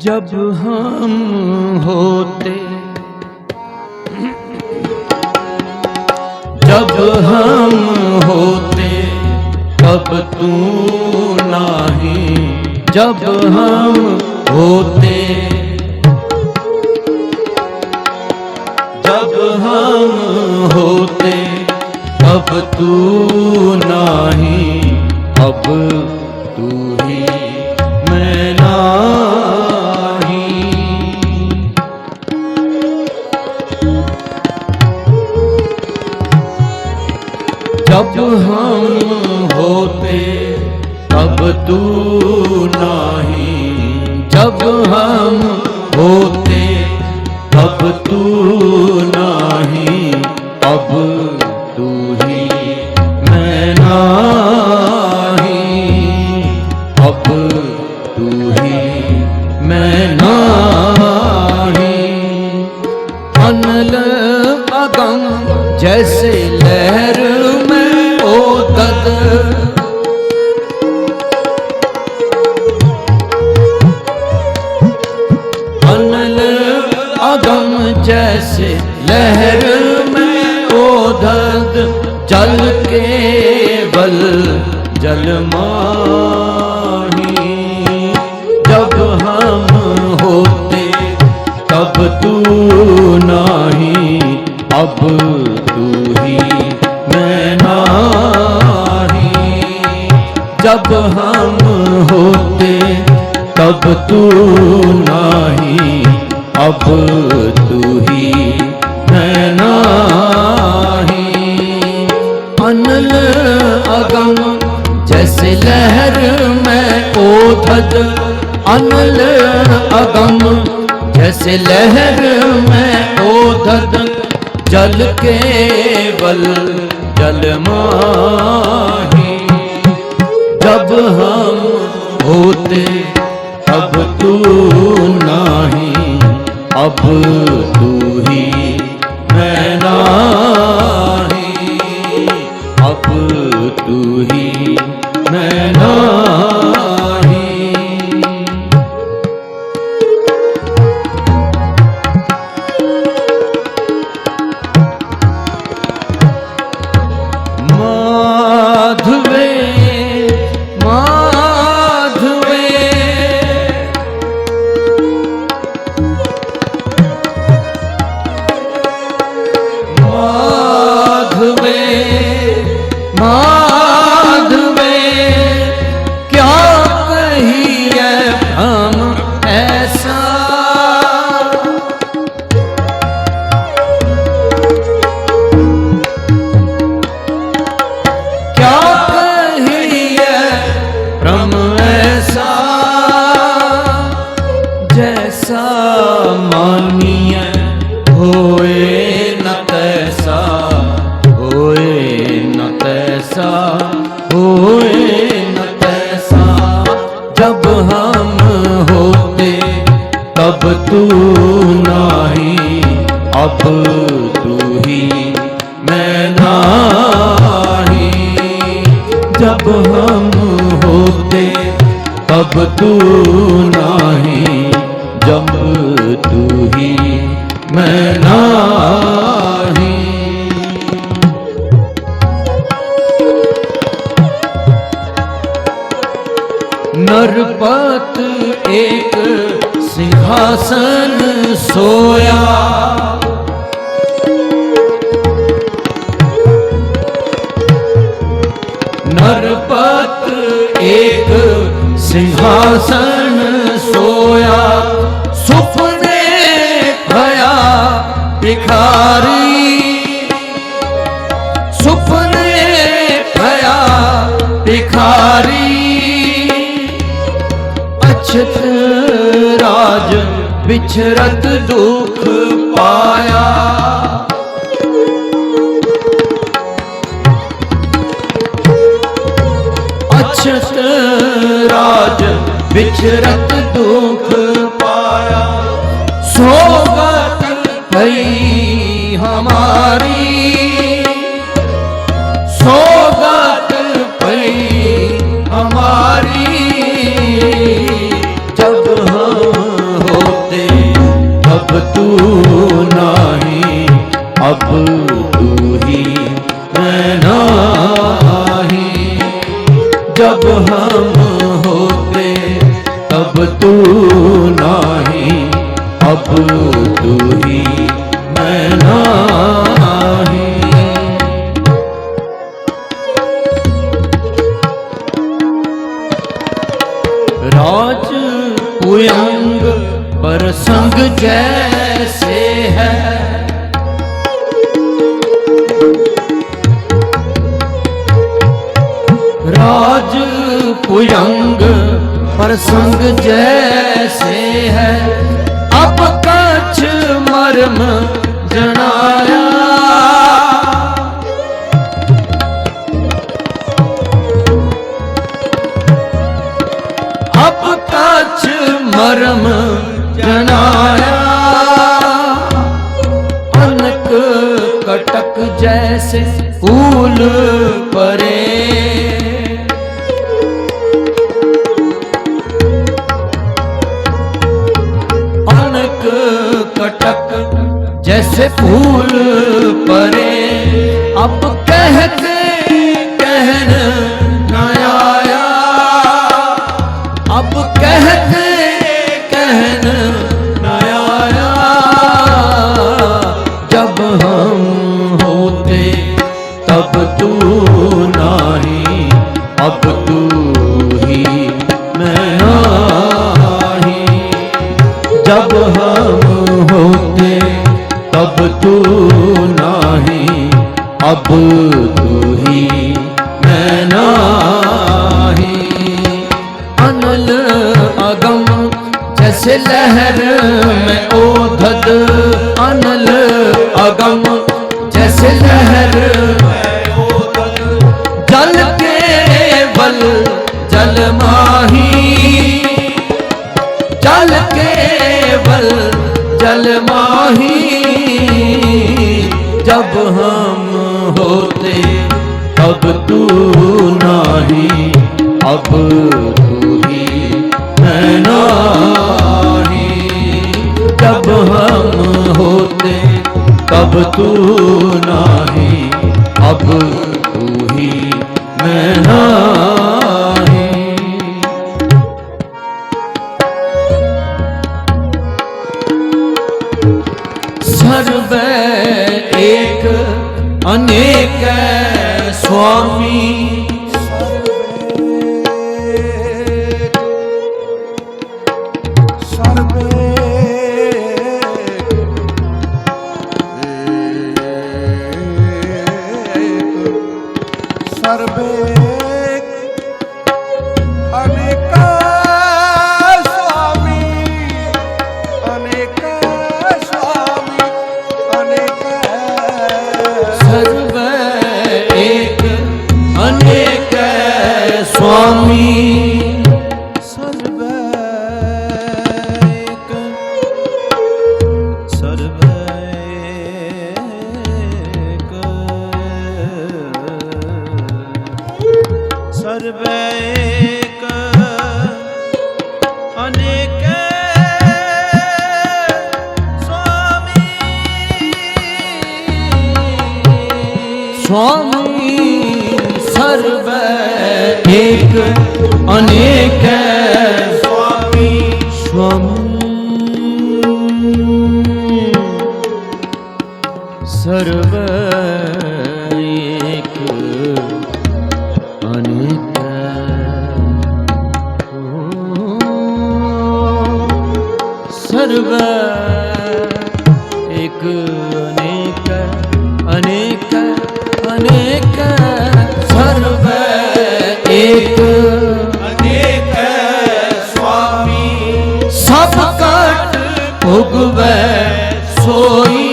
जब हम होते जब हम होते तब तू नहीं जब हम होते जब हम होते तब तू में ओधत अनल अगम जैसे लहर में ओधत जल के बल जल माही जब हम होते अब तू नहीं अब तू ही मैं नाही अब तू ही ਅਬ ਤੂੰ ਨਾਹੀ ਜਬ ਤੂੰ ਹੀ ਮੈਂ ਨਾਹੀ। ਨਰਪਤ ਏਕ ਸਿੰਘਾਸਨ ਸੋਇਆ। ਆਸਣ ਸੋਇਆ, ਸੁਪਨੇ ਭਇਆ ਭਿਖਾਰੀ। ਸੁਪਨੇ ਭਇਆ ਭਿਖਾਰੀ। ਅਛਤ ਰਾਜ ਵਿਛਰਤ ਦੁਖ ਪਾਇਆ। ਅਛਤ ਰਾਜ ਵਿਚਰਤ ਦੁਖ ਪਾਇਆ। ਸੋਗਤ ਭਈ ਹਮਾਰੀ। ਸੋਗਤ ਭਈ ਹਮਾਰੀ। ਜਬ ਹਮ ਹੋਤੇ ਅਬ ਤੂੰ ਨਹੀਂ, ਅਬ ਤੂੰ ਹੀ ਮੈਂ ਨਹੀਂ। ਜਬ ਹਮ ਅਬ ਤੂੰ ਨਾਹੀ ਅਬ ਤੂੰ ਹੀ ਮੈਂ प्रसंग जैसे है अब कछ मर्म जनाया अब कछ मर्म जनाया अनक कटक जैसे ফুল ਆਪ ਤੁਹੀ ਨਾਹੀ ਕਬ ਹਮ ਹੋਤੇ ਕਬ ਤੂ ਨਾਹੀ। ਅਬ ਤੁਹੀ ਮੈਂ ਨਾਹੀ ਭੁਗਵੈ ਸੋਈ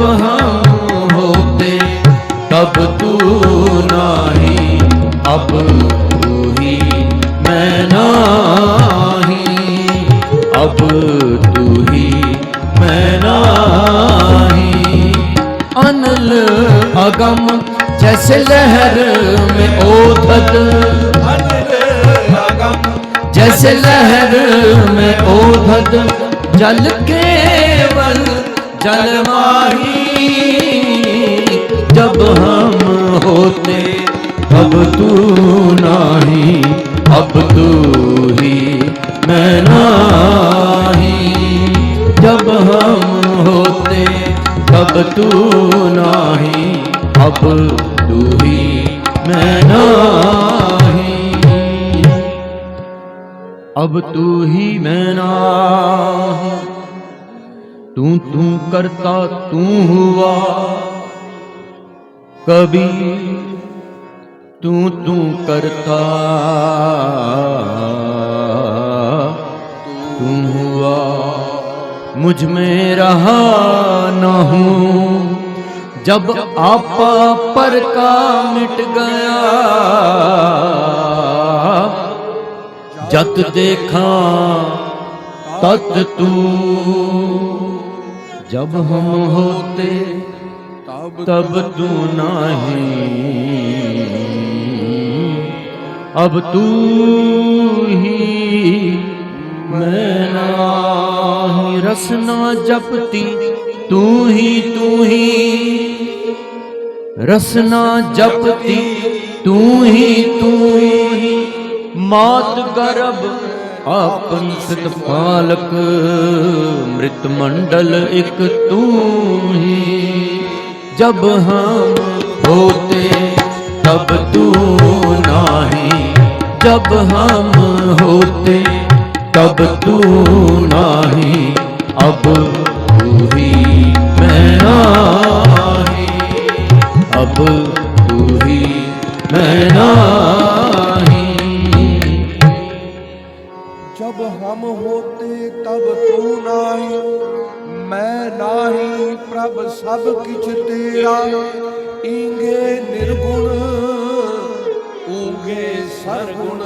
जब हम होते तब तू नाही अब तू ही मैं नाही अब तू ही मैं नाही अनल अगम जैसे लहर में ओतत जैसे लहर में ओधत जल के जल माही जब हम होते अब तू नाही अब तू ही मैं नाही जब हम होते तब तू नाही अब तू ही मैं नाही अब तू ही मैं नाही तू तू करता तू हुआ। कभी तू तू करता तू हुआ। मुझमें रहा न हूँ। जब आपा पर का मिट गया, जत देखा तत तू। जब हम होते तब तू नहीं अब तू ही मैं नाही रसना जपती तू ही तू ही रसना जपती तू ही तू ही मात गर्भ ਆਪਨ ਸਿਤ ਪਾਲਕ ਮ੍ਰਿਤ ਮੰਡਲ ਇਕ ਤੂੰ ਹੀ। ਜਬ ਹਮ ਹੋਤੇ, ਤਬ ਤੂੰ ਨਾਹੀ। ਜਬ ਹਮ ਹੋਤੇ, ਤਬ ਤੂੰ ਨਾਹੀ। ਅਬ ਤੂੰ ਹੀ ਮੈਂ ਨਾਹੀ। ਅਬ ਤੂੰ ਹੀ ਮੈਂ ਨਾਹੀ। हम होते तब तू नाही मैं नाही प्रभ सब किछ तेरा ईंगे निर्गुण ऊंगे सरगुण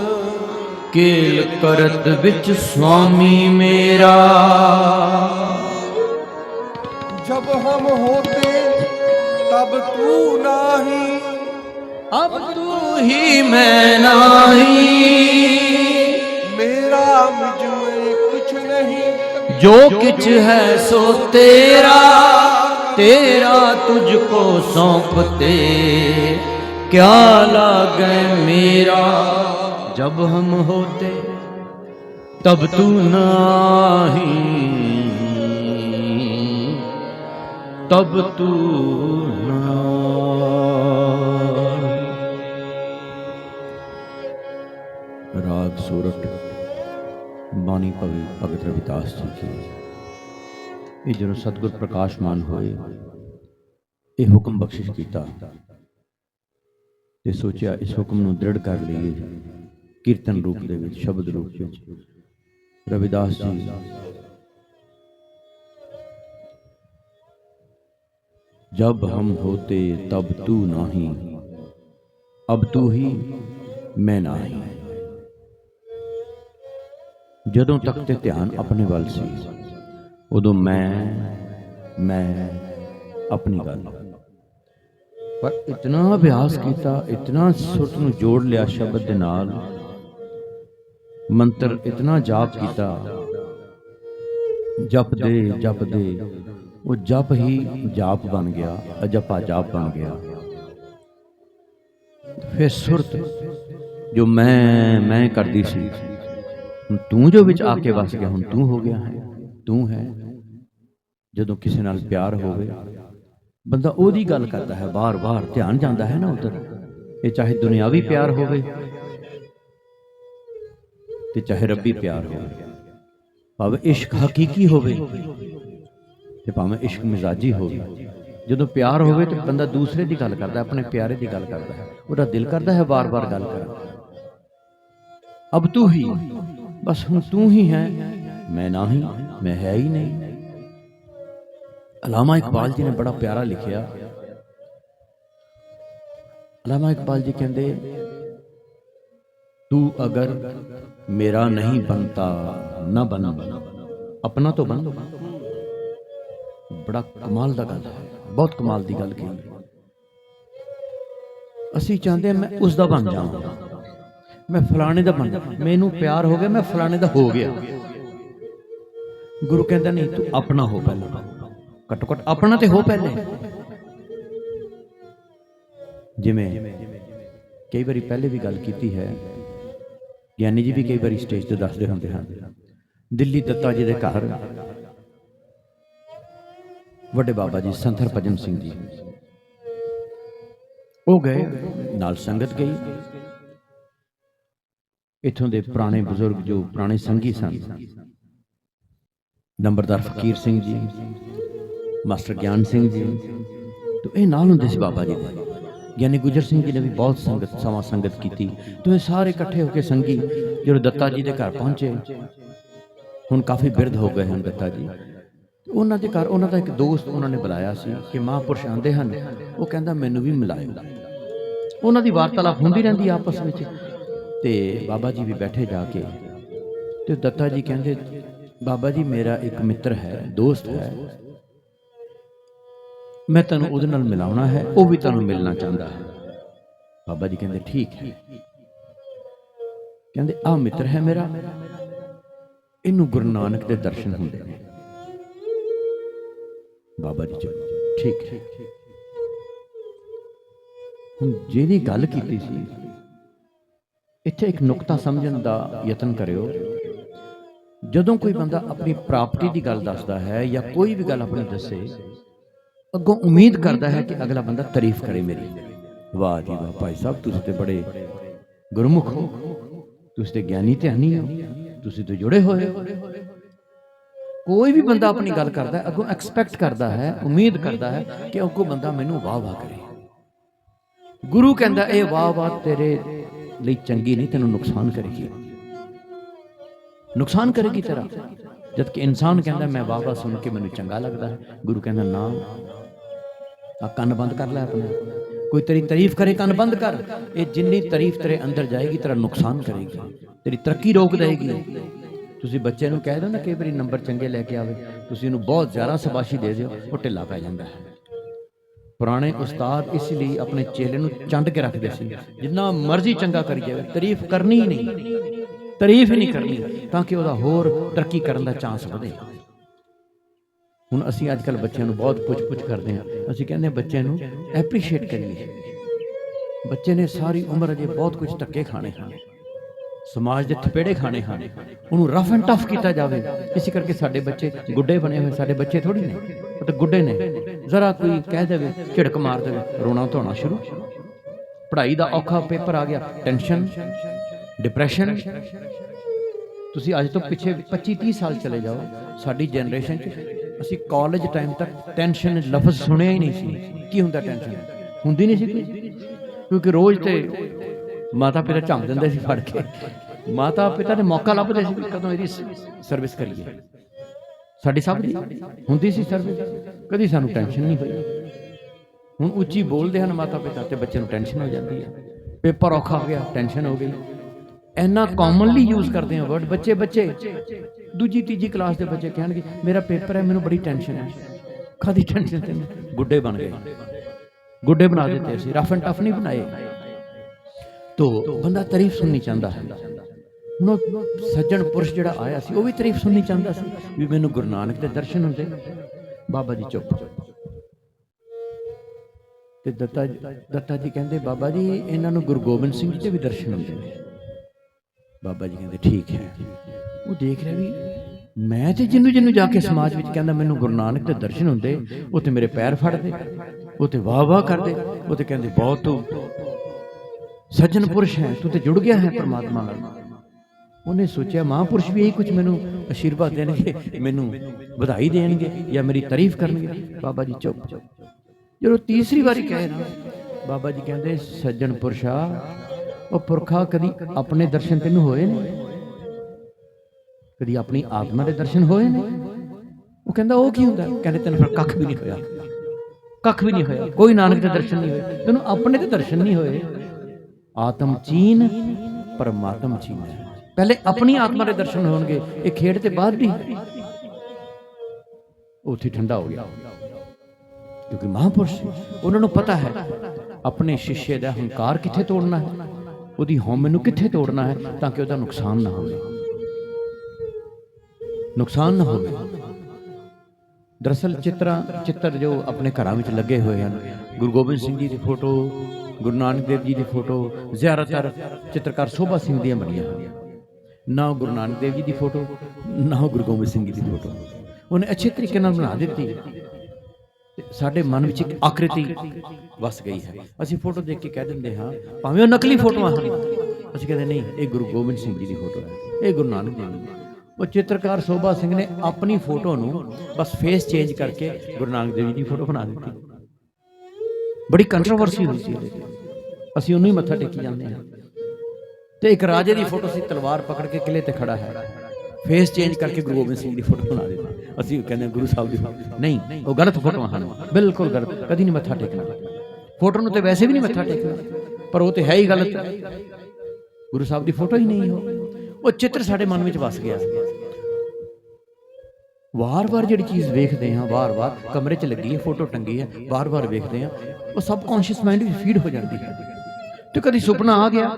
केल करत विच स्वामी मेरा जब हम होते तब तू नाही अब तू ही मैं नाही मेरा मुझ में कुछ नहीं ਜੋ ਕਿਛ ਹੈ ਸੋ ਤੇਰਾ ਤੇਰਾ ਤੁਝ ਕੋ ਸੌਂਪਤੇ क्या लागे मेरा जब हम होते तब तू नाही तब तू नाही ਰਾਗ ਸੂਰਤ ਬਾਣੀ ਭਵੀ, ਭਗਤ ਰਵਿਦਾਸ ਜੀ ਕੀ। ਇਹ ਜਦੋਂ ਸਤਗੁਰ ਪ੍ਰਕਾਸ਼ਮਾਨ ਹੋਏ, ਇਹ ਹੁਕਮ ਬਖਸ਼ਿਸ਼ ਕੀਤਾ ਤੇ ਸੋਚਿਆ ਇਸ ਹੁਕਮ ਨੂੰ ਦ੍ਰਿੜ ਕਰ ਲਈਏ, ਕੀਰਤਨ ਰੂਪ ਦੇ ਵਿੱਚ, ਸ਼ਬਦ ਰੂਪ ਵਿੱਚ। ਰਵਿਦਾਸ ਜੀ, ਜਬ ਹਮ ਹੋਤੇ ਤਬ ਤੂ ਨਹੀਂ, ਅਬ ਤੂ ਹੀ ਮੈਂ ਨਹੀਂ। ਜਦੋਂ ਤੱਕ ਤੇ ਧਿਆਨ ਆਪਣੇ ਵੱਲ ਸੀ ਉਦੋਂ ਮੈਂ ਮੈਂ ਆਪਣੀ ਗੱਲ ਪਰ ਇਤਨਾ ਅਭਿਆਸ ਕੀਤਾ ਇਤਨਾ ਸੁਰਤ ਨੂੰ ਜੋੜ ਲਿਆ ਸ਼ਬਦ ਦੇ ਨਾਲ ਮੰਤਰ ਇਤਨਾ ਜਾਪ ਕੀਤਾ। ਜਪਦੇ ਜਪਦੇ ਉਹ ਜਪ ਹੀ ਜਾਪ ਬਣ ਗਿਆ ਅਜਪਾ ਜਾਪ ਬਣ ਗਿਆ। ਫਿਰ ਸੁਰਤ ਜੋ ਮੈਂ ਮੈਂ ਕਰਦੀ ਸੀ ਤੂੰ ਜੋ ਵਿੱਚ ਆ ਕੇ ਵਸ ਗਿਆ ਹੁਣ ਤੂੰ ਹੋ ਗਿਆ ਹੈ ਤੂੰ ਹੈ। ਜਦੋਂ ਕਿਸੇ ਨਾਲ ਪਿਆਰ ਹੋਵੇ ਬੰਦਾ ਉਹਦੀ ਗੱਲ ਕਰਦਾ ਹੈ ਬਾਰ-ਬਾਰ ਧਿਆਨ ਜਾਂਦਾ ਹੈ ਨਾ ਉਧਰ। ਇਹ ਚਾਹੇ ਦੁਨਿਆਵੀ ਪਿਆਰ ਹੋਵੇ ਤੇ ਚਾਹੇ ਰੱਬੀ ਪਿਆਰ ਹੋਵੇ। ਭਾਵੇਂ ਇਸ਼ਕ ਹਕੀਕੀ ਹੋਵੇ ਤੇ ਭਾਵੇਂ ਇਸ਼ਕ ਮਿਜ਼ਾਜੀ ਹੋਵੇ। ਜਦੋਂ ਪਿਆਰ ਹੋਵੇ ਤੇ ਬੰਦਾ ਦੂਸਰੇ ਦੀ ਗੱਲ ਕਰਦਾ ਆਪਣੇ ਪਿਆਰੇ ਦੀ ਗੱਲ ਕਰਦਾ ਉਹਦਾ ਦਿਲ ਕਰਦਾ ਹੈ ਵਾਰ-ਵਾਰ ਗੱਲ ਕਰਨ। ਅਬ ਤੂੰ ਹੀ। ਬਸ ਹੁਣ ਤੂੰ ਹੀ ਹੈ ਮੈਂ ਨਹੀਂ ਮੈਂ ਹੈ ਹੀ ਨਹੀਂ ਅਲਾਮਾ ਇਕਬਾਲ ਜੀ ਨੇ ਬੜਾ ਪਿਆਰਾ ਲਿਖਿਆ ਅਲਾਮਾ ਇਕਬਾਲ ਜੀ ਕਹਿੰਦੇ ਤੂੰ ਅਗਰ ਮੇਰਾ ਨਹੀਂ ਬਣਤਾ ਨਾ ਬਨ ਆਪਣਾ ਤੋਂ ਬਣ ਬੜਾ ਕਮਾਲ ਦਾ ਗੱਲ ਹੈ ਬਹੁਤ ਕਮਾਲ ਦੀ ਗੱਲ ਕਹੀ ਅਸੀਂ ਚਾਹੁੰਦੇ ਹਾਂ ਮੈਂ ਉਸ ਦਾ ਬਣ ਜਾਵਾਂ ਮੈਂ ਫਲਾਣੇ ਦਾ ਬਣ ਮੈਨੂੰ ਪਿਆਰ ਹੋ ਗਿਆ, ਮੈਂ ਫਲਾਣੇ ਦਾ ਹੋ ਗਿਆ। ਗੁਰੂ ਕਹਿੰਦਾ, ਨਹੀਂ, ਤੂੰ ਆਪਣਾ ਹੋ ਪਹਿਲਾਂ। ਘੱਟੋ ਘੱਟ ਆਪਣਾ ਤੇ ਹੋ ਪਹਿਲੇ ਜਿਵੇਂ ਕਈ ਵਾਰੀ ਪਹਿਲੇ ਵੀ ਗੱਲ ਕੀਤੀ ਹੈ, ਗਿਆਨੀ ਜੀ ਵੀ ਕਈ ਵਾਰੀ ਸਟੇਜ ਤੇ ਦੱਸਦੇ ਹੁੰਦੇ ਹਨ, ਦਿੱਲੀ ਦੱਤਾ ਜੀ ਦੇ ਘਰ। ਵੱਡੇ ਬਾਬਾ ਜੀ, ਸੰਥਰ ਭਜਨ ਸਿੰਘ ਜੀ। ਉਹ ਗਏ, ਨਾਲ ਸੰਗਤ ਗਈ। ਇਥੋਂ ਦੇ ਪੁਰਾਣੇ ਬਜ਼ੁਰਗ ਜੋ ਪੁਰਾਣੇ ਸੰਗੀ ਸਨ। ਨੰਬਰਦਾਰ ਫਕੀਰ ਸਿੰਘ ਜੀ, ਮਾਸਟਰ ਗਿਆਨ ਸਿੰਘ ਜੀ, ਤੇ ਇਹ ਨਾਲ ਹੁੰਦੇ ਸੀ ਬਾਬਾ ਜੀ ਦੇ। ਗਿਆਨੀ ਗੁਜਰ ਸਿੰਘ ਜੀ ਨੇ ਵੀ ਬਹੁਤ ਸੰਗਤ, ਸਮਾਂ ਸੰਗਤ ਕੀਤੀ ਤੇ ਇਹ ਸਾਰੇ ਇਕੱਠੇ ਹੋ ਕੇ ਸੰਗੀ ਜਦੋਂ ਦੱਤਾ ਜੀ ਦੇ ਘਰ ਪਹੁੰਚੇ, ਹੁਣ ਕਾਫੀ ਬਿਰਧ ਹੋ ਗਏ ਹਨ ਦੱਤਾ ਜੀ। ਉਹਨਾਂ ਦੇ ਘਰ, ਉਹਨਾਂ ਦਾ ਇੱਕ ਦੋਸਤ ਉਹਨਾਂ ਨੇ ਬੁਲਾਇਆ ਸੀ ਕਿ ਮਹਾਂਪੁਰਸ਼ ਆਂਦੇ ਹਨ, ਉਹ ਕਹਿੰਦਾ ਮੈਨੂੰ ਵੀ ਮਿਲਾਇਓ। ਉਹਨਾਂ ਦੀ ਵਾਰਤਾਲਾਪ ਹੁੰਦੀ ਰਹਿੰਦੀ ਆਪਸ ਵਿੱਚ। ਤੇ ਬਾਬਾ ਜੀ ਵੀ ਬੈਠੇ ਜਾ ਕੇ ਤੇ ਦੱਤਾ ਜੀ ਕਹਿੰਦੇ, ਬਾਬਾ ਜੀ, ਮੇਰਾ ਇੱਕ ਮਿੱਤਰ ਹੈ, ਦੋਸਤ ਹੈ। ਮੈਂ ਤੁਹਾਨੂੰ ਉਹਦੇ ਨਾਲ ਮਿਲਾਉਣਾ ਹੈ, ਉਹ ਵੀ ਤੁਹਾਨੂੰ ਮਿਲਣਾ ਚਾਹੁੰਦਾ ਹੈ। ਬਾਬਾ ਜੀ ਕਹਿੰਦੇ, ਠੀਕ ਹੈ। ਕਹਿੰਦੇ ਆ ਮਿੱਤਰ ਹੈ ਮੇਰਾ। ਇਹਨੂੰ ਗੁਰੂ ਨਾਨਕ ਦੇ ਦਰਸ਼ਨ ਹੁੰਦੇ ਨੇ। ਬਾਬਾ ਜੀ ਚਲੋ ਠੀਕ ਹੈ। ਹੁਣ ਜਿਹਦੀ ਗੱਲ ਕੀਤੀ ਸੀ ਇੱਥੇ ਇੱਕ ਨੁਕਤਾ ਸਮਝਣ ਦਾ ਯਤਨ ਕਰਿਓ। ਜਦੋਂ ਕੋਈ ਬੰਦਾ ਆਪਣੀ ਪ੍ਰਾਪਰਟੀ ਦੀ ਗੱਲ ਦੱਸਦਾ ਹੈ ਜਾਂ ਕੋਈ ਵੀ ਗੱਲ ਆਪਣੀ ਦੱਸੇ, ਅੱਗੋਂ ਉਮੀਦ ਕਰਦਾ ਹੈ ਕਿ ਅਗਲਾ ਬੰਦਾ ਤਾਰੀਫ ਕਰੇ ਮੇਰੀ। ਵਾਹ ਜੀ ਵਾਹ, ਭਾਈ ਸਾਹਿਬ, ਤੁਸੀਂ ਤੇ ਬੜੇ ਗੁਰਮੁਖ ਹੋ। ਤੁਸੀਂ ਤੇ ਗਿਆਨੀ ਧਿਆਨੀ ਹੋ। ਤੁਸੀਂ ਤੇ ਜੁੜੇ ਹੋਏ ਹੋ। ਕੋਈ ਵੀ ਬੰਦਾ ਆਪਣੀ ਗੱਲ ਕਰਦਾ ਹੈ, ਅੱਗੋਂ ਐਕਸਪੈਕਟ ਕਰਦਾ ਹੈ, ਉਮੀਦ ਕਰਦਾ ਹੈ ਕਿ ਅੱਗੋਂ ਬੰਦਾ ਮੈਨੂੰ ਵਾਹ ਵਾਹ ਕਰੇ। ਗੁਰੂ ਕਹਿੰਦਾ, ਇਹ ਵਾਹ ਵਾਹ ਤੇਰੇ ਲਈ ਚੰਗੀ ਨਹੀਂ, ਤੈਨੂੰ ਨੁਕਸਾਨ ਕਰੇਗੀ। ਨੁਕਸਾਨ ਕਰੇਗੀ ਤੇਰਾ। ਜਦ ਕਿ ਇਨਸਾਨ ਕਹਿੰਦਾ, ਮੈਂ ਵਾਹ ਵਾਹ ਸੁਣ ਕੇ ਮੈਨੂੰ ਚੰਗਾ ਲੱਗਦਾ ਹੈ। ਗੁਰੂ ਕਹਿੰਦਾ, ਨਾ। ਆ ਕੰਨ ਬੰਦ ਕਰ ਲੈ ਆਪਣਾ। ਕੋਈ ਤੇਰੀ ਤਾਰੀਫ ਕਰੇ, ਕੰਨ ਬੰਦ ਕਰ। ਇਹ ਜਿੰਨੀ ਤਾਰੀਫ ਤੇਰੇ ਅੰਦਰ ਜਾਏਗੀ, ਤੇਰਾ ਨੁਕਸਾਨ ਕਰੇਗੀ। ਤੇਰੀ ਤਰੱਕੀ ਰੋਕ ਦੇਗੀ ਤੁਸੀਂ ਬੱਚੇ ਨੂੰ ਕਹਿ ਦਿਓ ਨਾ, ਕਈ ਵਾਰੀ ਨੰਬਰ ਚੰਗੇ ਲੈ ਕੇ ਆਵੇ, ਤੁਸੀਂ ਉਹਨੂੰ ਬਹੁਤ ਜ਼ਿਆਦਾ ਸ਼ਾਬਾਸ਼ੀ ਦੇ ਦਿਓ, ਉਹ ਢਿੱਲਾ ਪੈ ਜਾਂਦਾ ਹੈ। ਪੁਰਾਣੇ ਉਸਤਾਦ ਇਸ ਲਈ ਆਪਣੇ ਚੇਲੇ ਨੂੰ ਚੰਡ ਕੇ ਰੱਖਦੇ ਸੀ। ਜਿੰਨਾ ਮਰਜ਼ੀ ਚੰਗਾ ਕਰੀ ਜਾਵੇ, ਤਾਰੀਫ ਕਰਨੀ ਹੀ ਨਹੀਂ। ਤਾਰੀਫ ਹੀ ਨਹੀਂ ਕਰਨੀ, ਤਾਂ ਕਿ ਉਹਦਾ ਹੋਰ ਤਰੱਕੀ ਕਰਨ ਦਾ ਚਾਂਸ ਵਧੇ। ਹੁਣ ਅਸੀਂ ਅੱਜ ਕੱਲ ਬੱਚਿਆਂ ਨੂੰ ਬਹੁਤ ਪੁੱਛ-ਪੁੱਛ ਕਰਦੇ ਹਾਂ। ਅਸੀਂ ਕਹਿੰਦੇ ਹਾਂ ਬੱਚੇ ਨੂੰ ਐਪਰੀਸ਼ੀਏਟ ਕਰੀਏ। ਬੱਚੇ ਨੇ ਸਾਰੀ ਉਮਰ ਅਜੇ ਬਹੁਤ ਕੁਝ ਧੱਕੇ ਖਾਣੇ ਹਨ। ਸਮਾਜ ਦੇ ਥਪੇੜੇ ਖਾਣੇ ਹਨ। ਉਹਨੂੰ ਰਫ ਐਂਡ ਟਫ ਕੀਤਾ ਜਾਵੇ। ਇਸੇ ਕਰਕੇ ਸਾਡੇ ਬੱਚੇ ਗੁੱਡੇ ਬਣੇ ਹੋਏ, ਸਾਡੇ ਬੱਚੇ ਥੋੜੀ ਨੇ, ਉਹ ਤਾਂ ਗੁੱਡੇ ਨੇ। ਜ਼ਰਾ ਕੋਈ ਕਹਿ ਦੇਵੇ, ਝਿੜਕ ਮਾਰ ਦੇਵੇ, ਰੋਣਾ ਧੋਣਾ ਸ਼ੁਰੂ। ਪੜ੍ਹਾਈ ਦਾ ਔਖਾ ਪੇਪਰ ਆ ਗਿਆ ਟੈਨਸ਼ਨ ਡਿਪਰੈਸ਼ਨ ਤੁਸੀਂ ਅੱਜ ਤੋਂ ਪਿੱਛੇ 25 30 ਸਾਲ ਚਲੇ ਜਾਓ, ਸਾਡੀ ਜਨਰੇਸ਼ਨ 'ਚ ਅਸੀਂ ਕਾਲਜ ਟਾਈਮ ਤੱਕ ਟੈਨਸ਼ਨ ਲਫ਼ਜ਼ ਸੁਣਿਆ ਹੀ ਨਹੀਂ ਸੀ। ਕੀ ਹੁੰਦਾ ਟੈਨਸ਼ਨ ਹੁੰਦੀ ਨਹੀਂ ਸੀ ਕੋਈ? ਕਿਉਂਕਿ ਰੋਜ਼ ਤੇ ਮਾਤਾ ਪਿਤਾ ਝੰਮ ਦਿੰਦੇ ਸੀ ਫੜ ਕੇ। ਮਾਤਾ ਪਿਤਾ ਨੇ ਮੌਕਾ ਲੱਭਦੇ ਸੀ ਕਦੋਂ ਇਹਦੀ ਸਰਵਿਸ ਕਰੀਏ। ਸਾਡੀ ਸਭ ਦੀ ਹੁੰਦੀ ਸੀ ਸਰਵਿਸ ਕਦੀ ਸਾਨੂੰ ਟੈਨਸ਼ਨ ਨਹੀਂ ਹੋਈ। ਹੁਣ ਉੱਚੀ ਬੋਲਦੇ ਹਨ ਮਾਤਾ ਪਿਤਾ ਤੇ ਬੱਚੇ ਨੂੰ ਟੈਨਸ਼ਨ ਹੋ ਜਾਂਦੀ ਹੈ। ਪੇਪਰ ਔਖਾ ਹੋ ਗਿਆ ਟੈਨਸ਼ਨ ਹੋ ਗਈ। ਇੰਨਾ ਕਾਮਨਲੀ ਯੂਜ਼ ਕਰਦੇ ਆ ਵਰਡ ਬੱਚੇ ਬੱਚੇ ਦੂਜੀ ਤੀਜੀ ਕਲਾਸ ਦੇ ਬੱਚੇ ਕਹਿਣਗੇ ਮੇਰਾ ਪੇਪਰ ਹੈ ਮੈਨੂੰ ਬੜੀ ਟੈਨਸ਼ਨ ਹੈ। ਕਾਦੀ ਟੈਨਸ਼ਨ ਤੈਨੂੰ? ਗੁੱਡੇ ਬਣ ਗਏ। ਗੁੱਡੇ ਬਣਾ ਦਿੱਤੇ ਅਸੀਂ। ਰਫ ਐਂਡ ਟਫ ਨਹੀਂ ਬਣਾਏ। ਤੋ ਬੰਦਾ ਤਾਰੀਫ ਸੁਣਨੀ ਚਾਹੁੰਦਾ ਹੈ। ਹੁਣ ਸੱਜਣ ਪੁਰਸ਼ ਜਿਹੜਾ ਆਇਆ ਸੀ, ਉਹ ਵੀ ਤਾਰੀਫ ਸੁਣਨੀ ਚਾਹੁੰਦਾ ਸੀ ਵੀ ਮੈਨੂੰ ਗੁਰੂ ਨਾਨਕ ਦੇ ਦਰਸ਼ਨ ਹੁੰਦੇ। ਬਾਬਾ ਜੀ ਚੁੱਪ। ਤੇ ਦੱਤਾ ਦੱਤਾ ਜੀ ਕਹਿੰਦੇ, ਬਾਬਾ ਜੀ, ਇਹਨਾਂ ਨੂੰ ਗੁਰੂ ਗੋਬਿੰਦ ਸਿੰਘ ਜੀ ਦੇ ਵੀ ਦਰਸ਼ਨ ਹੁੰਦੇ ਨੇ। ਬਾਬਾ ਜੀ ਕਹਿੰਦੇ, ਠੀਕ ਹੈ। ਉਹ ਦੇਖ ਰਿਹਾ ਵੀ ਮੈਂ ਤੇ ਜਿੰਨੂੰ ਜਿੰਨੂੰ ਜਾ ਕੇ ਸਮਾਜ ਵਿੱਚ ਕਹਿੰਦਾ ਮੈਨੂੰ ਗੁਰੂ ਨਾਨਕ ਦੇ ਦਰਸ਼ਨ ਹੁੰਦੇ, ਉਹ ਤੇ ਮੇਰੇ ਪੈਰ ਫੜਦੇ, ਉਹ ਤੇ ਵਾਹ ਵਾਹ ਕਰਦੇ, ਉਹ ਤੇ ਕਹਿੰਦੇ, ਬਹੁਤ ਤੂੰ ਸੱਜਣ ਪੁਰਸ਼ ਹੈ, ਤੂੰ ਤੇ ਜੁੜ ਗਿਆ ਹੈ ਪਰਮਾਤਮਾ ਨਾਲ। ਉਹਨੇ ਸੋਚਿਆ, ਮਹਾਂਪੁਰਸ਼ ਵੀ ਇਹੀ ਕੁਝ ਮੈਨੂੰ ਅਸ਼ੀਰਵਾਦ ਦੇਣਗੇ, ਮੈਨੂੰ ਵਧਾਈ ਦੇਣਗੇ ਜਾਂ ਮੇਰੀ ਤਾਰੀਫ ਕਰਨਗੇ। ਬਾਬਾ ਜੀ ਚੁੱਪ। ਜਦੋਂ ਤੀਸਰੀ ਵਾਰੀ ਕਹੇ ਨਾ, ਬਾਬਾ ਜੀ ਕਹਿੰਦੇ, ਸੱਜਣ ਪੁਰਸ਼ਾ ਉਹ ਪੁਰਖਾ ਕਦੀ ਆਪਣੇ ਦਰਸ਼ਨ ਤੈਨੂੰ ਹੋਏ ਨੇ? ਕਦੀ ਆਪਣੀ ਆਤਮਾ ਦੇ ਦਰਸ਼ਨ ਹੋਏ ਨੇ? ਉਹ ਕਹਿੰਦਾ, ਉਹ ਕੀ ਹੁੰਦਾ? ਕਹਿੰਦੇ, ਤੈਨੂੰ ਫਿਰ ਕੱਖ ਵੀ ਨਹੀਂ ਹੋਇਆ। ਕੱਖ ਵੀ ਨਹੀਂ ਹੋਇਆ। ਕੋਈ ਨਾਨਕ ਦੇ ਦਰਸ਼ਨ ਨਹੀਂ ਹੋਏ। ਤੈਨੂੰ ਆਪਣੇ ਤੇ ਦਰਸ਼ਨ ਨਹੀਂ ਹੋਏ। ਆਤਮ ਚੀਨ, ਪਰਮਾਤਮ ਚੀਨ ਪਹਿਲੇ ਆਪਣੀ ਆਤਮਾ ਦੇ ਦਰਸ਼ਨ ਹੋਣਗੇ, ਇਹ ਖੇਡ ਤੇ ਬਾਅਦ ਵੀ। ਉੱਥੇ ਠੰਡਾ ਹੋ ਗਿਆ। ਕਿਉਂਕਿ ਮਹਾਂਪੁਰਸ਼, ਉਹਨਾਂ ਨੂੰ ਪਤਾ ਹੈ, ਆਪਣੇ ਸ਼ਿਸ਼ੇ ਦਾ ਹੰਕਾਰ ਕਿੱਥੇ ਤੋੜਨਾ ਹੈ? ਉਹਦੀ ਹਉਮੈ ਨੂੰ ਕਿੱਥੇ ਤੋੜਨਾ ਹੈ, ਤਾਂ ਕਿ ਉਹਦਾ ਨੁਕਸਾਨ ਨਾ ਹੋਵੇ। ਨੁਕਸਾਨ ਨਾ ਹੋਵੇ। ਦਰਅਸਲ ਚਿੱਤਰਾਂ, ਚਿੱਤਰ ਜੋ ਆਪਣੇ ਘਰਾਂ ਵਿੱਚ ਲੱਗੇ ਹੋਏ ਹਨ, ਗੁਰੂ ਗੋਬਿੰਦ ਸਿੰਘ ਜੀ ਦੀ ਫੋਟੋ ਗੁਰੂ ਨਾਨਕ ਦੇਵ ਜੀ ਦੀ ਫੋਟੋ ਜ਼ਿਆਦਾਤਰ ਚਿੱਤਰਕਾਰ ਸੋਭਾ ਸਿੰਘ ਦੀਆਂ ਬਣੀਆਂ ਹੋਈਆਂ ਨਾ ਗੁਰੂ ਨਾਨਕ ਦੇਵ ਜੀ ਦੀ ਫੋਟੋ, ਨਾ ਗੁਰੂ ਗੋਬਿੰਦ ਸਿੰਘ ਜੀ ਦੀ ਫੋਟੋ। ਉਹਨੇ ਅੱਛੇ ਤਰੀਕੇ ਨਾਲ ਬਣਾ ਦਿੱਤੀ। ਸਾਡੇ ਮਨ ਵਿੱਚ ਇੱਕ ਆਕ੍ਰਿਤੀ ਵਸ ਗਈ ਹੈ। ਅਸੀਂ ਫੋਟੋ ਦੇਖ ਕੇ ਕਹਿ ਦਿੰਦੇ ਹਾਂ, ਭਾਵੇਂ ਉਹ ਨਕਲੀ ਫੋਟੋਆਂ ਹਨ। ਅਸੀਂ ਕਹਿੰਦੇ, ਨਹੀਂ, ਇਹ ਗੁਰੂ ਗੋਬਿੰਦ ਸਿੰਘ ਜੀ ਦੀ ਫੋਟੋ ਹੈ। ਇਹ ਗੁਰੂ ਨਾਨਕ ਦੇਵ ਜੀ ਉਹ ਚਿੱਤਰਕਾਰ ਸੋਭਾ ਸਿੰਘ ਨੇ ਆਪਣੀ ਫੋਟੋ ਨੂੰ ਬਸ ਫੇਸ ਚੇਂਜ ਕਰਕੇ ਗੁਰੂ ਨਾਨਕ ਦੇਵ ਜੀ ਦੀ ਫੋਟੋ ਬਣਾ ਦਿੱਤੀ। ਬੜੀ ਕੰਟਰੋਵਰਸੀ ਹੋਈ ਸੀ ਉਹਦੇ ਤੇ ਅਸੀਂ ਉਹਨੂੰ ਹੀ ਮੱਥਾ ਟੇਕੀ ਜਾਂਦੇ ਹਾਂ। ਤੇ ਇੱਕ ਰਾਜੇ ਦੀ ਫੋਟੋ ਸੀ, ਤਲਵਾਰ ਪਕੜ ਕੇ ਕਿਲੇ ਤੇ ਖੜਾ ਹੈ। ਫੇਸ ਚੇਂਜ ਕਰਕੇ ਗੁਰੂ ਗੋਬਿੰਦ ਸਿੰਘ ਦੀ ਫੋਟੋ ਬਣਾ ਦਿੱਤੀ। ਅਸੀਂ ਕਹਿੰਦੇ ਗੁਰੂ ਸਾਹਿਬ ਦੀ photo। ਨਹੀਂ, ਉਹ ਗਲਤ ਫੋਟੋਆਂ ਹਨ। ਬਿਲਕੁਲ ਗਲਤ। ਕਦੀ ਨਹੀਂ ਮੱਥਾ ਟੇਕਣਾ। ਫੋਟੋ ਨੂੰ ਤੇ ਵੈਸੇ ਵੀ ਨਹੀਂ ਮੱਥਾ ਟੇਕਣਾ। ਪਰ ਉਹ ਤੇ ਹੈ ਹੀ ਗਲਤ। ਗੁਰੂ ਸਾਹਿਬ ਦੀ ਫੋਟੋ ਹੀ ਨਹੀਂ ਉਹ। ਉਹ ਚਿੱਤਰ ਸਾਡੇ ਮਨ ਵਿੱਚ ਵਸ ਗਿਆ। ਵਾਰ-ਵਾਰ ਜਿਹੜੀ ਚੀਜ਼ ਵੇਖਦੇ ਹਾਂ, ਵਾਰ-ਵਾਰ ਕਮਰੇ 'ਚ ਲੱਗੀ ਹੈ, ਫੋਟੋ ਟੰਗੀ ਹੈ, ਵਾਰ-ਵਾਰ ਵੇਖਦੇ ਹਾਂ। ਉਹ ਸਬ ਕੌਨਸ਼ੀਅਸ ਮਾਈਂਡ ਵਿੱਚ ਫੀਡ ਹੋ ਜਾਂਦੀ ਹੈ। ਤੇ ਕਦੀ ਸੁਪਨਾ ਆ ਗਿਆ।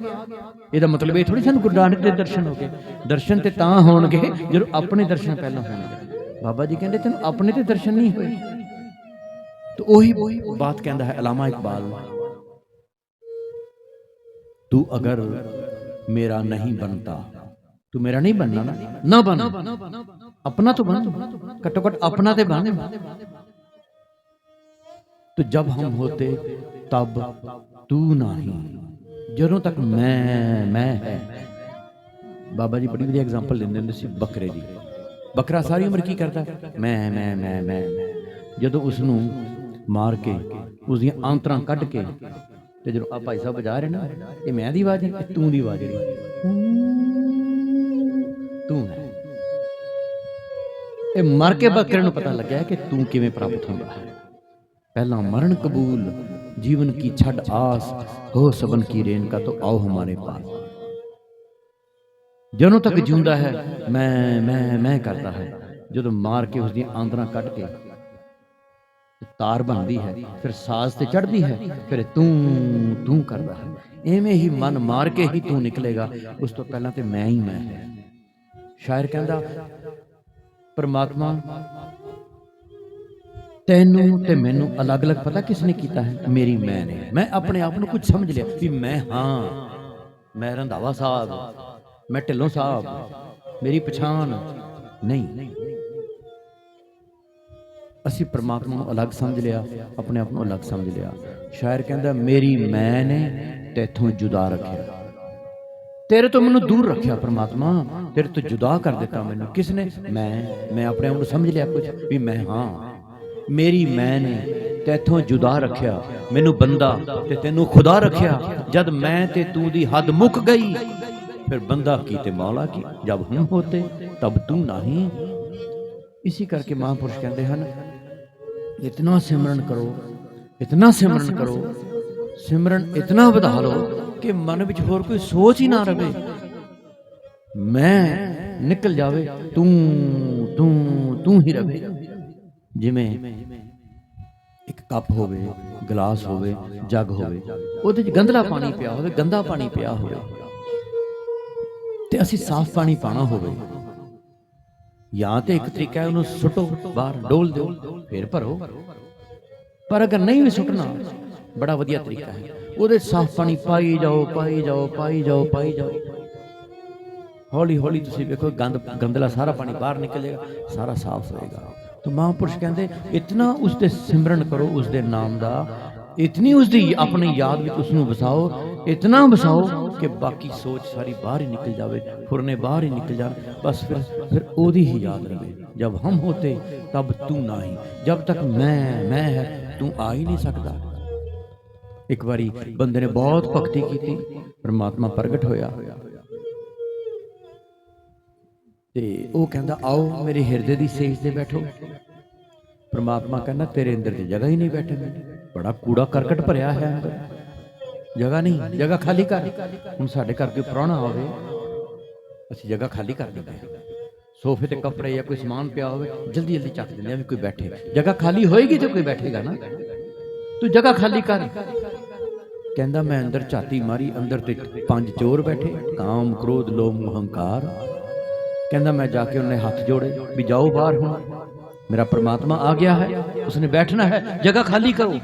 ਇਹਦਾ ਮਤਲਬ ਇਹ ਥੋੜੀ ਸਾਨੂੰ ਗੁਰੂ ਦੇ ਦਰਸ਼ਨ ਹੋ ਗਏ। ਦਰਸ਼ਨ ਤੇ ਤਾਂ ਹੋਣਗੇ ਜਦੋਂ ਆਪਣੇ ਦਰਸ਼ਨ ਪਹਿਲਾਂ ਹੋਣਗੇ। ਬਾਬਾ ਜੀ ਕਹਿੰਦੇ, ਤੈਨੂੰ ਆਪਣੇ ਤੇ ਦਰਸ਼ਨ ਨਹੀਂ ਹੋਏ। ਤੇ ਉਹੀ ਬਾਤ ਕਹਿੰਦਾ ਹੈ ਅਲਾਮਾ ਇਕਬਾਲ। ਤੂੰ ਅਗਰ ਮੇਰਾ ਨਹੀਂ ਬਣਦਾ ਤੂੰ ਮੇਰਾ ਨਹੀਂ ਬਣਨਾ ਨਾ ਬਣ। ਆਪਣਾ ਤੋਂ ਬਣ। ਘੱਟੋ ਘੱਟ ਆਪਣਾ ਤੇ ਬਣ। तो जब हम होते तब तू नहीं ਜਦੋਂ ਤੱਕ ਮੈਂ ਮੈਂ ਹੈ ਬਾਬਾ ਜੀ ਬੜੀ ਵਧੀਆ ਐਗਜ਼ਾਮਪਲ ਦਿੰਦੇ ਹੁੰਦੇ ਸੀ ਬੱਕਰੇ ਦੀ ਬੱਕਰਾ ਸਾਰੀ ਉਮਰ ਕੀ ਕਰਦਾ ਮੈਂ ਮੈਂ ਮੈਂ ਮੈਂ ਮੈਂ। ਜਦੋਂ ਉਸ ਨੂੰ ਮਾਰ ਕੇ ਉਸ ਦੀਆਂ ਆਂਤਰਾਂ ਕੱਢ ਕੇ ਤੇ ਜਦੋਂ ਆ ਭਾਈ ਸਾਹਿਬ ਵਜਾ ਰਹੇ ਨਾ ਇਹ ਮੈਂ ਦੀ ਆਵਾਜ਼ ਹੈ ਇਹ ਤੂੰ ਦੀ ਆਵਾਜ਼ ਜਿਹੜੀ ਤੂੰ ਹੈ ਇਹ ਮਰ ਕੇ ਬੱਕਰੇ ਨੂੰ ਪਤਾ ਲੱਗਿਆ ਕਿ ਤੂੰ ਕਿਵੇਂ ਪ੍ਰਾਪਤ ਹੁੰਦਾ ਹੈ ਪਹਿਲਾਂ ਮਰਨ ਕਬੂਲ ਜੀਵਨ ਕੀ ਛੱਡ ਆਸ ਹੋ ਸਬਨ ਕੀ ਰੇਨ ਕਾ ਤੋ ਆਓ ਹਮਾਰੇ ਪਾਸ। ਜਦੋਂ ਤੱਕ ਜਿਉਂਦਾ ਹੈ ਮੈਂ ਮੈਂ ਮੈਂ ਕਰਦਾ ਹੈ। ਜਦੋਂ ਮਾਰ ਕੇ ਉਸ ਦੀਆਂ ਆਂਦਰਾਂ ਕੱਢ ਕੇ ਤਾਰ ਬਣਦੀ ਹੈ ਫਿਰ ਸਾਜ਼ ਤੇ ਚੜਦੀ ਹੈ ਫਿਰ ਤੂੰ ਤੂੰ ਕਰਦਾ ਹੈ। ਐਵੇਂ ਹੀ ਮਨ ਮਾਰ ਕੇ ਹੀ ਤੂੰ ਨਿਕਲੇਗਾ ਉਸ ਤੋਂ ਪਹਿਲਾਂ ਤੇ ਮੈਂ ਹੀ ਮੈਂ ਹੈ। ਸ਼ਾਇਰ ਕਹਿੰਦਾ ਪਰਮਾਤਮਾ ਤੈਨੂੰ ਤੇ ਮੈਨੂੰ ਅਲੱਗ-ਅਲੱਗ ਪਤਾ ਕਿਸ ਨੇ ਕੀਤਾ ਹੈ? ਮੇਰੀ ਮੈਂ ਨੇ। ਮੈਂ ਆਪਣੇ ਆਪ ਨੂੰ ਕੁਝ ਸਮਝ ਲਿਆ ਵੀ ਮੈਂ ਹਾਂ। ਮੈਂ ਰੰਧਾਵਾ ਸਾਹਿਬ। ਮੈਂ ਢਿੱਲੋਂ ਸਾਹਿਬ। ਮੇਰੀ ਪਛਾਣ। ਨਹੀਂ। ਅਸੀਂ ਪਰਮਾਤਮਾ ਨੂੰ ਅਲੱਗ ਸਮਝ ਲਿਆ, ਆਪਣੇ ਆਪ ਨੂੰ ਅਲੱਗ ਸਮਝ ਲਿਆ। ਸ਼ਾਇਰ ਕਹਿੰਦਾ, ਮੇਰੀ ਮੈਂ ਨੇ ਤੇਥੋਂ ਜੁਦਾ ਰੱਖਿਆ। ਤੇਰੇ ਤੋਂ ਮੈਨੂੰ ਦੂਰ ਰੱਖਿਆ ਪ੍ਰਮਾਤਮਾ। ਤੇਰੇ ਤੋਂ ਜੁਦਾ ਕਰ ਦਿੱਤਾ ਮੈਨੂੰ। ਕਿਸ ਨੇ? ਮੈਂ। ਮੈਂ ਆਪਣੇ ਆਪ ਨੂੰ ਸਮਝ ਲਿਆ ਕੁਝ ਵੀ ਮੈਂ ਹਾਂ। ਮੇਰੀ ਮੈਂ ਨੇ ਤੈਥੋਂ ਜੁਦਾ ਰੱਖਿਆ, ਮੈਨੂੰ ਬੰਦਾ ਤੇ ਤੈਨੂੰ ਖੁਦਾ ਰੱਖਿਆ, ਜਦ ਮੈਂ ਤੇ ਤੂੰ ਦੀ ਹੱਦ ਮੁੱਕ ਗਈ। ਫਿਰ ਬੰਦਾ ਕੀ ਤੇ ਮੌਲਾ ਕੀ? ਜਦ ਹਮ ਹੋਤੇ, ਤਬ ਤੂੰ ਨਹੀਂ। ਇਸੇ ਕਰਕੇ ਮਹਾਂਪੁਰਸ਼ ਕਹਿੰਦੇ ਹਨ, ਇਤਨਾ ਸਿਮਰਨ ਕਰੋ, ਇਤਨਾ ਸਿਮਰਨ ਕਰੋ, ਸਿਮਰਨ ਇਤਨਾ ਵਧਾ ਲਓ ਕਿ ਮਨ ਵਿੱਚ ਹੋਰ ਕੋਈ ਸੋਚ ਹੀ ਨਾ ਰਵੇ। ਮੈਂ ਨਿਕਲ ਜਾਵੇ, ਤੂੰ ਤੂੰ ਤੂੰ ਹੀ ਰਵੇ। ਜਿਵੇਂ ਇੱਕ ਕੱਪ ਹੋਵੇ, ਗਲਾਸ ਹੋਵੇ, ਜੱਗ ਹੋਵੇ, ਉਹਦੇ 'ਚ ਗੰਧਲਾ ਪਾਣੀ ਪਿਆ ਹੋਵੇ, ਗੰਦਾ ਪਾਣੀ ਪਿਆ ਹੋਵੇ। ਤੇ ਅਸੀਂ ਸਾਫ਼ ਪਾਣੀ ਪਾਣਾ ਹੋਵੇ। ਜਾਂ ਤੇ ਇੱਕ ਤਰੀਕਾ ਹੈ ਉਹਨੂੰ ਸੁੱਟੋ, ਬਾਹਰ ਡੋਲ ਦਿਓ, ਫਿਰ ਭਰੋ। ਪਰ ਅਗਰ ਨਹੀਂ ਵੀ ਸੁੱਟਣਾ, ਬੜਾ ਵਧੀਆ ਤਰੀਕਾ ਹੈ। ਉਹਦੇ 'ਚ ਸਾਫ਼ ਪਾਣੀ ਪਾਈ ਜਾਓ ਪਾਈ ਜਾਓ ਪਾਈ ਜਾਓ ਪਾਈ ਜਾਓ। ਹੌਲੀ ਹੌਲੀ ਤੁਸੀਂ ਵੇਖੋ ਗੰਦ ਗੰਦਲਾ ਸਾਰਾ ਪਾਣੀ ਬਾਹਰ ਨਿਕਲ ਜਾਏਗਾ ਸਾਰਾ ਸਾਫ਼ ਹੋਏਗਾ। ਤਾਂ ਮਹਾਂਪੁਰਸ਼ ਕਹਿੰਦੇ, ਇਤਨਾ ਉਸ ਦੇ ਸਿਮਰਨ ਕਰੋ ਉਸ ਦੇ ਨਾਮ ਦਾ। ਇਤਨੀ ਉਸ ਦੀ ਆਪਣੀ ਯਾਦ ਵਿੱਚ ਉਸ ਨੂੰ ਵਸਾਓ। ਇਤਨਾ ਵਸਾਓ ਕਿ ਬਾਕੀ ਸੋਚ ਸਾਰੀ ਬਾਹਰ ਹੀ ਨਿਕਲ ਜਾਵੇ ਫੁਰਨੇ ਬਾਹਰ ਹੀ ਨਿਕਲ ਜਾਣ। ਬਸ ਫਿਰ ਫਿਰ ਉਹਦੀ ਹੀ ਯਾਦ ਰਵੇ। ਜਬ ਹਮ ਹੋਤੇ, ਤਬ ਤੂੰ ਨਹੀਂ। ਜਦ ਤੱਕ ਮੈਂ ਮੈਂ ਹੈ, ਤੂੰ ਆ ਹੀ ਨਹੀਂ ਸਕਦਾ। ਇੱਕ ਵਾਰੀ ਬੰਦੇ ਨੇ ਬਹੁਤ ਭਗਤੀ ਕੀਤੀ। ਪਰਮਾਤਮਾ ਪ੍ਰਗਟ ਹੋਇਆ। ਤੇ ਉਹ ਕਹਿੰਦਾ, ਆਓ, ਮੇਰੇ ਹਿਰਦੇ ਦੀ ਸੇਜ ਤੇ ਬੈਠੋ। ਪਰਮਾਤਮਾ ਕਹਿੰਦਾ, ਤੇਰੇ ਅੰਦਰ ਤੇ ਜਗ੍ਹਾ ਹੀ ਨਹੀਂ ਬੈਠਣ ਦੀ। ਬੜਾ ਕੂੜਾ ਕਰਕਟ ਭਰਿਆ ਹੈ ਅੰਦਰ। ਜਗ੍ਹਾ ਨਹੀਂ, ਜਗ੍ਹਾ ਖਾਲੀ ਕਰ। ਹੁਣ ਸਾਡੇ ਘਰ ਕੋਈ ਪ੍ਰਾਹੁਣਾ ਹੋਵੇ, ਅਸੀਂ ਜਗ੍ਹਾ ਖਾਲੀ ਕਰ ਦਿੰਦੇ ਹਾਂ। ਸੋਫੇ ਤੇ ਕੱਪੜੇ ਜਾਂ ਕੋਈ ਸਮਾਨ ਪਿਆ ਹੋਵੇ, ਜਲਦੀ ਜਲਦੀ ਚੱਕ ਦਿੰਦੇ ਆ ਵੀ ਕੋਈ ਬੈਠੇ। ਜਗ੍ਹਾ ਖਾਲੀ ਹੋਏਗੀ ਜੇ ਕੋਈ ਬੈਠੇਗਾ ਨਾ। ਤੂੰ ਜਗ੍ਹਾ ਖਾਲੀ ਕਰ। ਕਹਿੰਦਾ, ਮੈਂ ਅੰਦਰ ਝਾਤੀ ਮਾਰੀ, ਅੰਦਰ ਤੇ ਪੰਜ ਚੋਰ ਬੈਠੇ। ਕਾਮ, ਕ੍ਰੋਧ, ਲੋਭ ਹੰਕਾਰ ਕਹਿੰਦਾ ਮੈਂ ਜਾ ਕੇ ਉਹਨੇ ਹੱਥ ਜੋੜੇ ਵੀ ਜਾਓ ਬਾਹਰ ਹੁਣ। ਮੇਰਾ ਪ੍ਰਮਾਤਮਾ ਆ ਗਿਆ ਹੈ, ਉਸਨੇ ਬੈਠਣਾ ਹੈ, ਜਗ੍ਹਾ ਖਾਲੀ ਕਰੋ।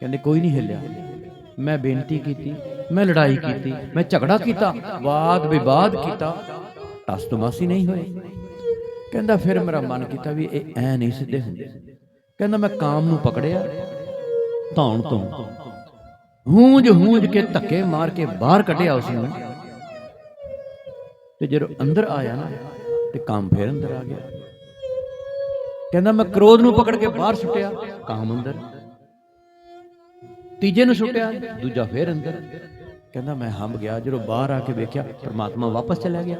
ਕਹਿੰਦੇ ਕੋਈ ਨਹੀਂ ਹਿੱਲਿਆ। ਮੈਂ ਬੇਨਤੀ ਕੀਤੀ, ਮੈਂ ਲੜਾਈ ਕੀਤੀ, ਮੈਂ ਝਗੜਾ ਕੀਤਾ, ਵਾਦ ਵਿਵਾਦ ਕੀਤਾ। ਟਸਮਾਸੀ ਨਹੀਂ ਹੋਏ। ਕਹਿੰਦਾ ਫਿਰ ਮੇਰਾ ਮਨ ਕੀਤਾ ਵੀ ਇਹ ਐ ਨਹੀਂ ਸਿੱਧੇ ਹੁੰਦੇ। ਕਹਿੰਦਾ ਮੈਂ ਕਾਮ ਨੂੰ ਪਕੜਿਆ, ਧੌਣ ਤੋਂ। ਹੂੰਜ ਹੂੰਜ ਕੇ ਧੱਕੇ ਮਾਰ ਕੇ ਬਾਹਰ ਕੱਢਿਆ ਉਸ ਨੂੰ ਤੇ ਜਦੋਂ ਅੰਦਰ ਆਇਆ ਨਾ, ਤੇ ਕਾਮ ਫੇਰ ਅੰਦਰ ਆ ਗਿਆ। ਕਹਿੰਦਾ, ਮੈਂ ਕ੍ਰੋਧ ਨੂੰ ਪਕੜ ਕੇ ਬਾਹਰ ਸੁੱਟਿਆ, ਕਾਮ ਅੰਦਰ। ਤੀਜੇ ਨੂੰ ਸੁੱਟਿਆ, ਦੂਜਾ ਫੇਰ ਅੰਦਰ। ਕਹਿੰਦਾ, ਮੈਂ ਹੰਬ ਗਿਆ, ਜਦੋਂ ਬਾਹਰ ਆ ਕੇ ਵੇਖਿਆ, ਪ੍ਰਮਾਤਮਾ ਵਾਪਸ ਚਲਾ ਗਿਆ।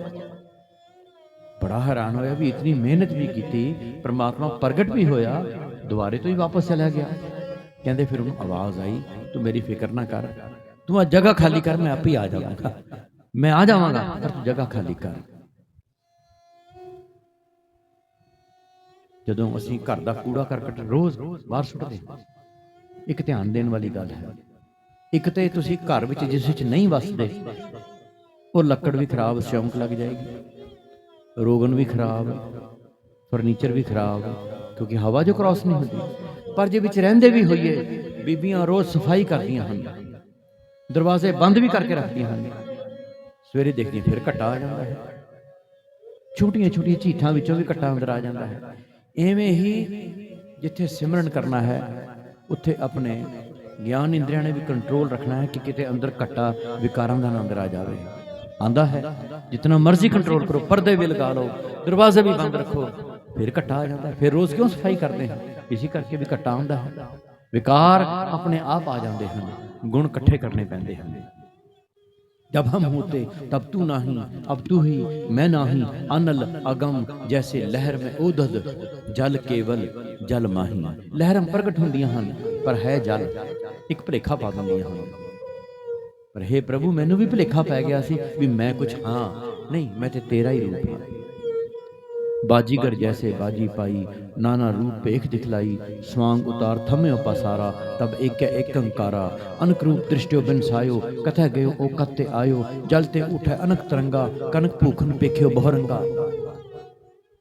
ਬੜਾ ਹੈਰਾਨ ਹੋਇਆ ਵੀ ਇਤਨੀ ਮਿਹਨਤ ਵੀ ਕੀਤੀ, ਪ੍ਰਮਾਤਮਾ ਪ੍ਰਗਟ ਵੀ ਹੋਇਆ, ਦੁਬਾਰੇ ਤੋਂ ਹੀ ਵਾਪਸ ਚਲਾ ਗਿਆ। ਕਹਿੰਦੇ, ਫਿਰ ਉਹਨੂੰ ਆਵਾਜ਼ ਆਈ, ਤੂੰ ਮੇਰੀ ਫਿਕਰ ਨਾ ਕਰ, ਤੂੰ ਆ ਜਗ੍ਹਾ ਖਾਲੀ ਕਰ, ਮੈਂ ਆਪੇ ਆ ਜਾਵਾਂਗਾ। ਮੈਂ ਆ ਜਾਵਾਂਗਾ। ਪਰ ਤੂੰ ਜਗ੍ਹਾ ਖਾਲੀ ਕਰ। ਜਦੋਂ ਅਸੀਂ ਘਰ ਦਾ ਕੂੜਾ ਕਰਕਟ ਰੋਜ਼ ਬਾਹਰ ਸੁੱਟਦੇ ਇੱਕ ਧਿਆਨ ਦੇਣ ਵਾਲੀ ਗੱਲ ਹੈ। ਇੱਕ ਤੇ ਤੁਸੀਂ ਘਰ ਵਿੱਚ ਜਿਸ ਵਿੱਚ ਨਹੀਂ ਵਸਦੇ ਉਹ ਲੱਕੜ ਵੀ ਖਰਾਬ ਸ਼ੌਂਕ ਲੱਗ ਜਾਏਗੀ। ਰੋਗਨ ਵੀ ਖਰਾਬ ਫਰਨੀਚਰ ਵੀ ਖਰਾਬ ਕਿਉਂਕਿ ਹਵਾ ਜੋ ਕ੍ਰਾਸ ਨਹੀਂ ਹੁੰਦੀ। ਪਰ ਜੇ ਵਿੱਚ ਰਹਿੰਦੇ ਵੀ ਹੋਈਏ ਬੀਬੀਆਂ ਰੋਜ਼ ਸਫ਼ਾਈ ਕਰਦੀਆਂ ਹਨ ਦਰਵਾਜ਼ੇ ਬੰਦ ਵੀ ਕਰਕੇ ਰੱਖਦੀਆਂ ਹਨ। ਸਵੇਰੇ ਦੇਖਦੀਆਂ ਫਿਰ ਘਟਾ ਆ ਜਾਂਦਾ ਹੈ। ਛੋਟੀਆਂ ਛੋਟੀਆਂ ਝੀਠਾਂ ਵਿੱਚੋਂ ਵੀ ਘਟਾ ਅੰਦਰ ਆ ਜਾਂਦਾ ਹੈ। ਐਵੇਂ ਹੀ ਜਿੱਥੇ ਸਿਮਰਨ ਕਰਨਾ ਹੈ, ਉੱਥੇ ਆਪਣੇ ਗਿਆਨ ਇੰਦਰੀਆਂ ਨੇ ਵੀ ਕੰਟਰੋਲ ਰੱਖਣਾ ਹੈ ਕਿ ਕਿਤੇ ਅੰਦਰ ਘਟਾ ਵਿਕਾਰਾਂ ਦਾ ਨਾ ਅੰਦਰ ਆ ਜਾਵੇ। ਆਂਦਾ ਹੈ ਜਿੰਨਾ ਮਰਜ਼ੀ ਕੰਟਰੋਲ ਕਰੋ, ਪਰਦੇ ਵੀ ਲਗਾ ਲਓ, ਦਰਵਾਜ਼ੇ ਵੀ ਬੰਦ ਰੱਖੋ। ਫਿਰ ਘਟਾ ਆ ਜਾਂਦਾ ਹੈ। ਫਿਰ ਰੋਜ਼ ਕਿਉਂ ਸਫ਼ਾਈ ਕਰਦੇ ਹਾਂ? ਇਸੇ ਕਰਕੇ ਵੀ ਘਟਾ ਆਉਂਦਾ ਹੈ। ਵਿਕਾਰ ਆਪਣੇ ਆਪ ਆ ਜਾਂਦੇ ਹਨ, ਗੁਣ ਇਕੱਠੇ ਕਰਨੇ ਪੈਂਦੇ ਹਨ। जब हम होते तब तू नहीं अब तू ही मैं नहीं अनल अगम जैसे लहर में ओदद जल केवल जल माही ਲਹਿਰਾਂ ਪ੍ਰਗਟ ਹੁੰਦੀਆਂ ਹਨ ਪਰ ਹੈ ਜਲ ਇੱਕ ਭਲੇਖਾ ਪਾ ਦਿੰਦੀਆਂ ਹਨ ਪਰ हे ਪ੍ਰਭੂ ਮੈਨੂੰ ਵੀ ਭਲੇਖਾ ਪੈ ਗਿਆ ਸੀ ਵੀ ਮੈਂ ਕੁਝ ਹਾਂ ਨਹੀਂ ਮੈਂ ਤੇ ਤੇਰਾ ਹੀ ਰੂਪ ਹਾਂ ਬਾਜੀਗਰ ਜੈਸੇ ਬਾਜੀ ਪਾਈ ਨਾਨਾ ਰੂਪ ਪੇਖ ਦਿਖਲਾਈ ਸਵਾਂਗ ਉਤਾਰ ਥਮਿਓ ਪਸਾਰਾ ਤਬ ਏਕ ਏਕ ਅੰਕਾਰਾ ਅਨਕ ਰੂਪ ਦ੍ਰਿਸ਼ਟਿਓ ਬਿਨ ਸਾਇਓ ਕਥੈ ਗਇਓ ਓ ਕਤੇ ਆਇਓ ਜਲ ਤੇ ਉਠੈ ਅਨਕ ਤਰੰਗਾ ਕਨਕ ਭੂਖਨ ਪੇਖਿਓ ਬਹੁਰੰਗਾ।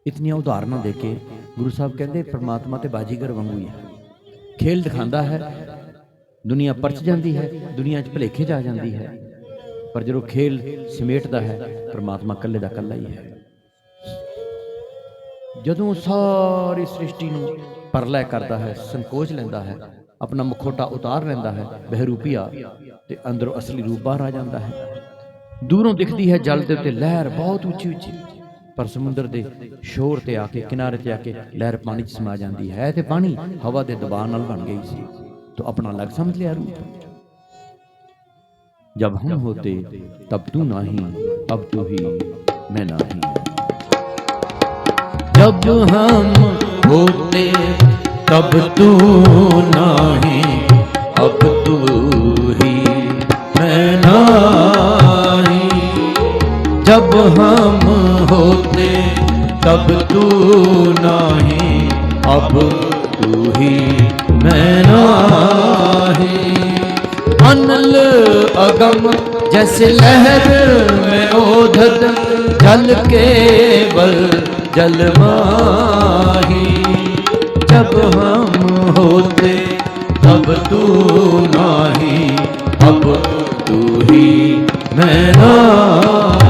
ਇਤਨੀਆਂ ਉਦਾਹਰਨਾਂ ਦੇ ਕੇ ਗੁਰੂ ਸਾਹਿਬ ਕਹਿੰਦੇ ਪ੍ਰਮਾਤਮਾ ਤੇ ਬਾਜੀਗਰ ਵਾਂਗੂ ਹੀ ਹੈ। ਖੇਲ ਦਿਖਾਉਂਦਾ ਹੈ ਦੁਨੀਆ ਪਰਚ ਜਾਂਦੀ ਹੈ ਦੁਨੀਆ 'ਚ ਭਲੇਖੇ ਜਾ ਜਾਂਦੀ ਹੈ। ਪਰ ਜਦੋਂ ਖੇਲ ਸਮੇਟਦਾ ਹੈ ਪ੍ਰਮਾਤਮਾ ਇਕੱਲੇ ਦਾ ਇਕੱਲਾ ਹੀ ਹੈ। ਜਦੋਂ ਸਾਰੀ ਸ੍ਰਿਸ਼ਟੀ ਨੂੰ ਪਰਲੈ ਕਰਦਾ ਹੈ ਸੰਕੋਚ ਲੈਂਦਾ ਹੈ ਆਪਣਾ ਮੁਖੋਟਾ ਉਤਾਰ ਲੈਂਦਾ ਹੈ ਬਹਿਰੂਪੀਆ ਤੇ ਅੰਦਰੋਂ ਅਸਲੀ ਰੂਪ ਬਾਹਰ ਆ ਜਾਂਦਾ ਹੈ ਦੂਰੋਂ ਦਿਖਦੀ ਹੈ ਜਲ ਦੇ ਉੱਤੇ ਲਹਿਰ ਬਹੁਤ ਉੱਚੀ ਉੱਚੀ ਪਰ ਸਮੁੰਦਰ ਦੇ ਸ਼ੋਰ ਤੇ ਆ ਕੇ ਕਿਨਾਰੇ ਤੇ ਆ ਕੇ ਲਹਿਰ ਪਾਣੀ 'ਚ ਸਮਾ ਜਾਂਦੀ ਹੈ ਤੇ ਪਾਣੀ ਹਵਾ ਦੇ ਦਬਾਅ ਨਾਲ ਬਣ ਗਈ ਸੀ ਤੋ ਆਪਣਾ ਅਲੱਗ ਸਮਝ ਲਿਆ ਰੂਪ जब हम होते तब तू नहीं अब तू ही मैं नहीं जब हम होते तब तू नाही अब तू ही मैं नाही जब हम होते तब तू नाही अब तू ही मैं नाही अनल अगम जैसे लहर में ओधत जल केवल जल माही जब हम होते तब तू नाही अब तू ही मैं नाही